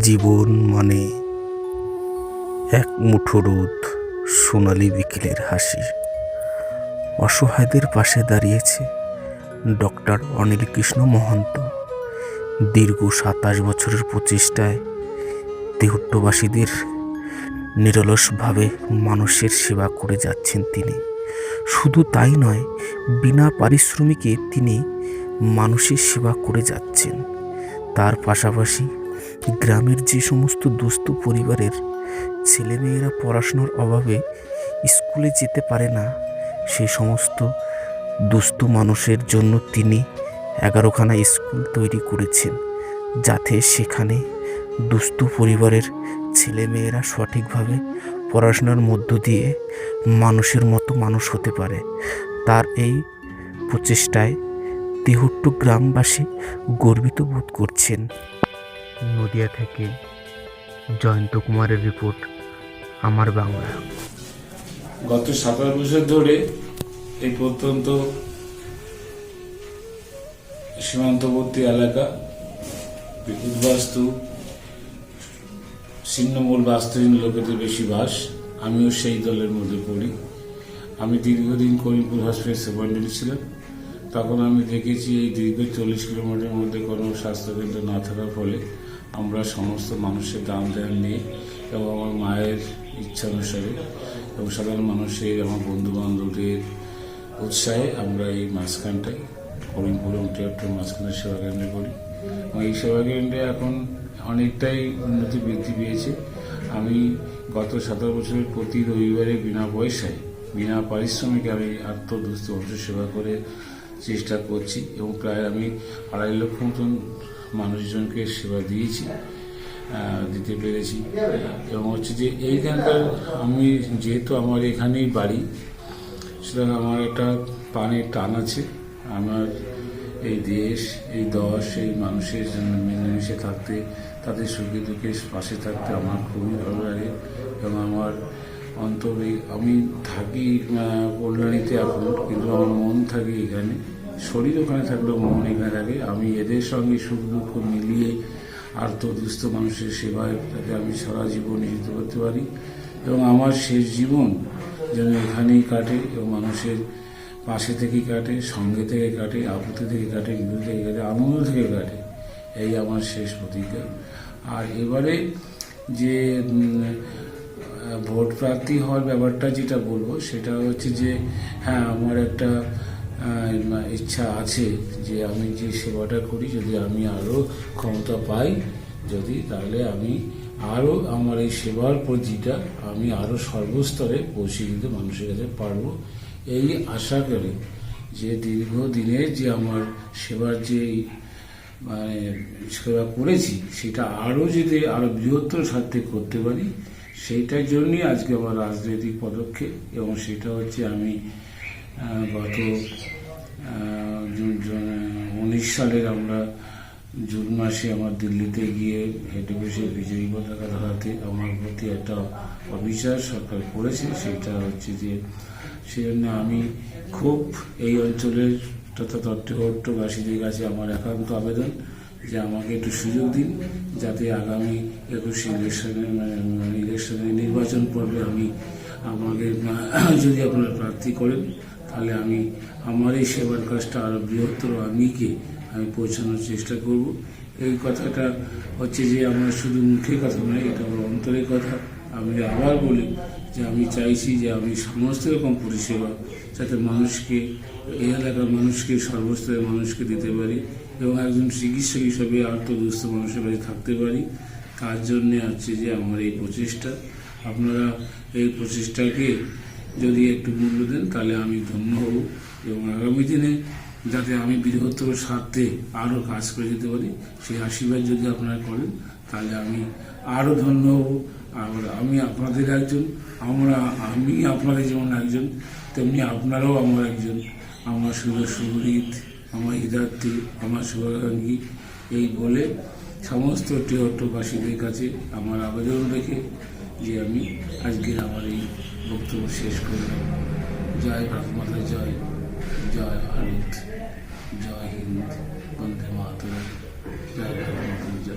জীবন মানে এক মুঠো রোদ সোনালি বিকেলের হাসি। অসহায়দের পাশে দাঁড়িয়েছে ডক্টর অনিল কৃষ্ণ মহন্ত। দীর্ঘ সাতাশ বছরের প্রচেষ্টায় দেহুট্টবাসীদের নিরলসভাবে মানুষের সেবা করে যাচ্ছেন তিনি। শুধু তাই নয়, বিনা পারিশ্রমিকে তিনি মানুষের সেবা করে যাচ্ছেন। তার পাশাপাশি গ্রামের যে সমস্ত দুস্থ পরিবারের ছেলেমেয়েরা পড়াশোনার অভাবে স্কুলে যেতে পারে না সেই সমস্ত দুস্থ মানুষের জন্য তিনি এগারোখানা স্কুল তৈরি করেছেন, যাতে সেখানে দুস্থ পরিবারের ছেলেমেয়েরা সঠিকভাবে পড়াশোনার মধ্য দিয়ে মানুষের মতো মানুষ হতে পারে। তার এই প্রচেষ্টায় তেহুট্টু গ্রামবাসী গর্বিত বোধ করছেন। নদিয়া থেকে জয়ন্ত কুমারের রিপোর্ট আমার বাংলা। গত সাতাশ বছর ধরে এই প্রত্যন্ত সীমান্তবর্তী এলাকা বিদ্যুৎ বাস্তু ছিন্নমূল বাস্তুহীন লোকেদের বেশি বাস। আমিও সেই দলের মধ্যে পড়ি। আমি দীর্ঘদিন করিমপুর হসপিটাল সুপারিনটেন্ডেন্ট ছিলাম। তখন আমি দেখেছি এই দীর্ঘ চল্লিশ কিলোমিটারের মধ্যে কোনো স্বাস্থ্যকেন্দ্র না থাকার ফলে আমরা সমস্ত মানুষের দাম দেন নিয়ে এবং আমার মায়ের ইচ্ছা অনুসারে এবং সাধারণ মানুষের, আমার বন্ধু বান্ধবদের উৎসাহে আমরা এই মাঝখানটায় এবং টিয়াত্তর মাঝখানে সেবা কেন্দ্রে করি। এবং এই সেবা কেন্দ্রে এখন অনেকটাই উন্নতি বৃদ্ধি পেয়েছে। আমি গত সতেরো বছরের প্রতি রবিবারে বিনা পয়সায়, বিনা পারিশ্রমিকে আমি আত্মদুস্থ মানুষের সেবা করে চেষ্টা করছি এবং প্রায় আমি আড়াই লক্ষ মতন মানুষজনকে সেবা দিয়েছি দিতে পেরেছি। এবং হচ্ছে যে এইখানকার আমি যেহেতু আমার এখানেই বাড়ি, সুতরাং আমার একটা প্রাণের টান আছে। আমার এই দেশ, এই দশ, এই মানুষের জন্য মিলেমিশে থাকতে, তাদের সুখে দুঃখে পাশে থাকতে আমার খুবই ভালো লাগে। এবং আমার অন্তরে, আমি থাকি কল্যাণীতে এখন, কিন্তু আমার মন থাকে এখানে। শরীর ওখানে থাকলেও মন এখানে থাকে আমি এদের সঙ্গে সুখ দুঃখ মিলিয়ে আর্ত দুস্থ মানুষের সেবায় তাকে আমি সারা জীবন নিয়োজিত করতে পারি। এবং আমার শেষ জীবন যেন এখানেই কাটে এবং মানুষের পাশে থেকেই কাটে, সঙ্গে থেকে কাটে, আপত্তি থেকে কাটে বিপদ থেকে কাটে, আনন্দ থেকে কাটে, এই আমার শেষ প্রতিজ্ঞা। আর এবারে যে ভোট প্রার্থী হওয়ার ব্যাপারটা যেটা বলব, সেটা হচ্ছে যে হ্যাঁ আমার একটা ইচ্ছা আছে যে আমি যে সেবাটা করি, যদি আমি আরও ক্ষমতা পাই, যদি, তাহলে আমি আরও আমার এই সেবার পরিধিটা আমি আরও সর্বস্তরে পৌঁছে দিতে মানুষের কাছে পারব। এই আশা করে যে দীর্ঘদিনের যে আমার সেবার যে মানে সেবা করেছি, সেটা আরও যদি আরও বৃহত্তর স্বার্থে করতে পারি, সেইটার জন্যই আজকে আমার রাজনৈতিক পদক্ষেপ এবং সেটা হচ্ছে আমি গত উনিশ সালের আমরা জুন মাসে আমার দিল্লিতে গিয়ে হেঁটে বসে বিজয়ী পতাকা ধরাতে আমার প্রতি একটা অবিচার সরকার করেছে, সেটা হচ্ছে যে সেজন্য আমি খুব এই অঞ্চলের তথা তট্টবাসীদের কাছে আমার একান্ত আবেদন যে আমাকে একটু সুযোগ দিন যাতে আগামী একুশে ইলেকশনে মানে ইলেকশনে নির্বাচন পর্বে আমি আমাকে, যদি আপনারা প্রার্থী করেন তাহলে আমি আমার এই সেবার কাজটা আরও বৃহত্তর আমিকে আমি পৌঁছানোর চেষ্টা করব। এই কথাটা হচ্ছে যে আমার শুধু মুখে কথা নয়, এটা আমার অন্তরের কথা। আমি আবার বলি যে আমি চাইছি যে আমি সমস্ত রকম পরিষেবা যাতে মানুষকে, এই এলাকার মানুষকে, সর্বস্তরের মানুষকে দিতে পারি এবং একজন চিকিৎসক হিসেবে আত্মদুস্থ মানুষের কাছে থাকতে পারি। তার জন্যে হচ্ছে যে আমার এই প্রচেষ্টা। আপনারা এই প্রচেষ্টাকে যদি একটু মূল্য দেন, তাহলে আমি ধন্য হব এবং আগামী দিনে যাতে আমি বৃহত্তর স্বার্থে আরও কাজ করে যেতে পারি, সেই আশীর্বাদ যদি আপনারা করেন, তাহলে আমি আরও ধন্য হব। আর আমি আপনাদের একজন, আমরা, আমি আপনাদের যেমন একজন, তেমনি আপনারাও আমার একজন। আমার সুহৃদ আমার হিতার্থী আমার শুভাকাঙ্ক্ষী এই বলে সমস্ত টিহট্টবাসীদের কাছে আমার আবেদন রেখে যে আমি আজকে আমার এই বক্তব্য শেষ করলাম জয় ভারত মাতা জয় জয় ভারত জয় হিন্দ বন্দে মাতরম জয় ভারত মাতা